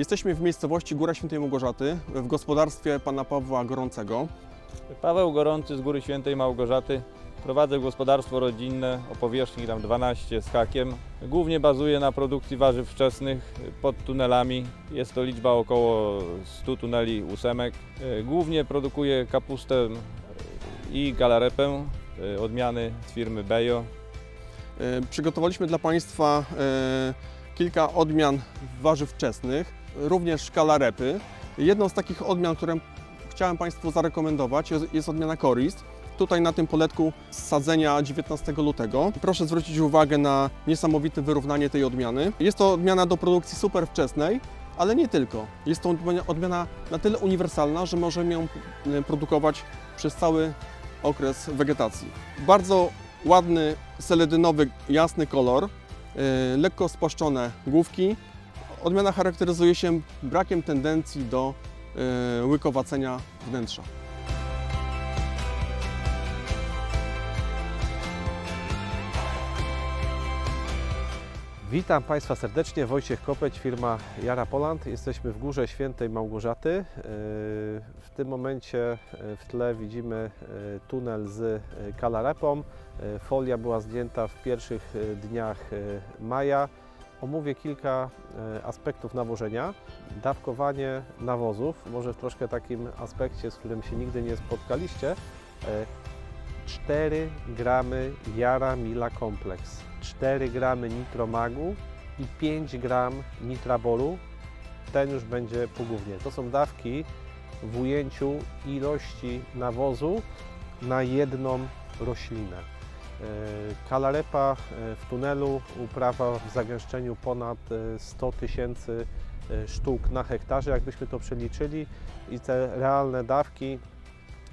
Jesteśmy w miejscowości Góra Świętej Małgorzaty w gospodarstwie pana Pawła Gorącego. Paweł Gorący z Góry Świętej Małgorzaty. Prowadzę gospodarstwo rodzinne o powierzchni tam 12 z hakiem. Głównie bazuję na produkcji warzyw wczesnych pod tunelami. Jest to liczba około 100 tuneli ósemek. Głównie produkuję kapustę i galarepę, e, odmiany z firmy Bejo. E, Przygotowaliśmy dla Państwa e, kilka odmian warzyw wczesnych, również kalarepy. Jedną z takich odmian, które chciałem Państwu zarekomendować jest, jest odmiana Korist. Tutaj na tym poletku z sadzenia 19 lutego. Proszę zwrócić uwagę na niesamowite wyrównanie tej odmiany. Jest to odmiana do produkcji super wczesnej, ale nie tylko. Jest to odmiana- na tyle uniwersalna, że możemy ją e, produkować przez cały okres wegetacji. Bardzo ładny, seledynowy, jasny kolor, yy, lekko spłaszczone główki. Odmiana charakteryzuje się brakiem tendencji do yy, łykowacenia wnętrza. Witam Państwa serdecznie, Wojciech Kopeć, firma Jara Poland. Jesteśmy w Górze Świętej Małgorzaty. Yy, W tym momencie yy, w tle widzimy tunel z kalarepą. Folia była zdjęta w pierwszych dniach maja. Omówię kilka yy, aspektów nawożenia. Dawkowanie nawozów, może w troszkę takim aspekcie, z którym się nigdy nie spotkaliście. Yy, 4 gramy Jara Mila Kompleks, 4 gramy Nitromagu i 5 gram Nitrabolu. Ten już będzie pogłównie. To są dawki w ujęciu ilości nawozu na jedną roślinę. E, Kalarepa e, w tunelu, uprawa w zagęszczeniu ponad e, 100 tysięcy e, sztuk na hektarze, jakbyśmy to przeliczyli i te realne dawki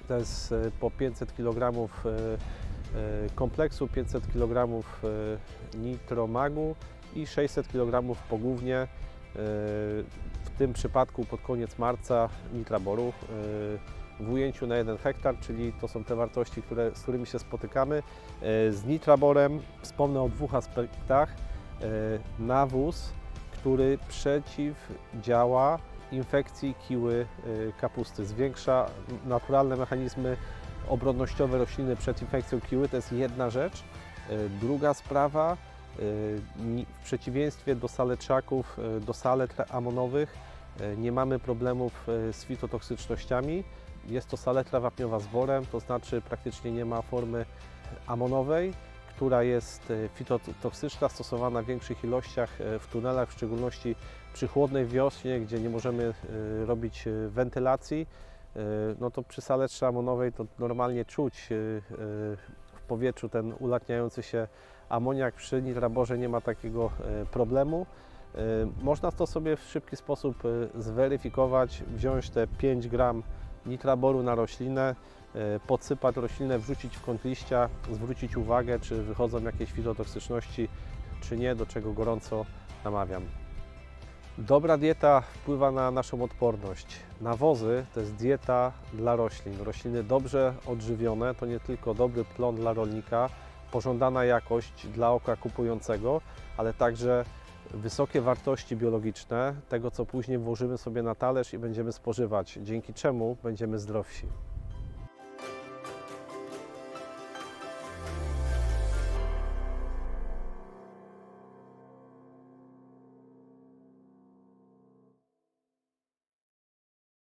to jest po 500 kg kompleksu, 500 kg nitromagu i 600 kg pogłównie. W tym przypadku pod koniec marca nitraboru w ujęciu na 1 hektar, czyli to są te wartości, które, z którymi się spotykamy. E, Z nitraborem wspomnę o dwóch aspektach. E, Nawóz, który przeciwdziała infekcji kiły y, kapusty. Zwiększa naturalne mechanizmy obronnościowe rośliny przed infekcją kiły. To jest jedna rzecz. Druga sprawa, w przeciwieństwie do saleczaków, do saletr amonowych, nie mamy problemów z fitotoksycznościami. Jest to saletra wapniowa z worem, to znaczy praktycznie nie ma formy amonowej, która jest y, fitotoksyczna, stosowana w większych ilościach y, w tunelach, w szczególności przy chłodnej wiośnie, gdzie nie możemy y, robić wentylacji, no to przy saletrze amonowej to normalnie czuć w powietrzu ten ulatniający się amoniak. Przy nitraborze nie ma takiego problemu. Można to sobie w szybki sposób zweryfikować, wziąć te 5 gram nitraboru na roślinę, y, podsypać roślinę, wrzucić w kąt liścia, zwrócić uwagę, czy wychodzą jakieś fitotoksyczności, czy nie, do czego gorąco namawiam. Dobra dieta wpływa na naszą odporność. Nawozy to jest dieta dla roślin. Rośliny dobrze odżywione to nie tylko dobry plon dla rolnika, pożądana jakość dla oka kupującego, ale także wysokie wartości biologiczne tego, co później włożymy sobie na talerz i będziemy spożywać, dzięki czemu będziemy zdrowsi.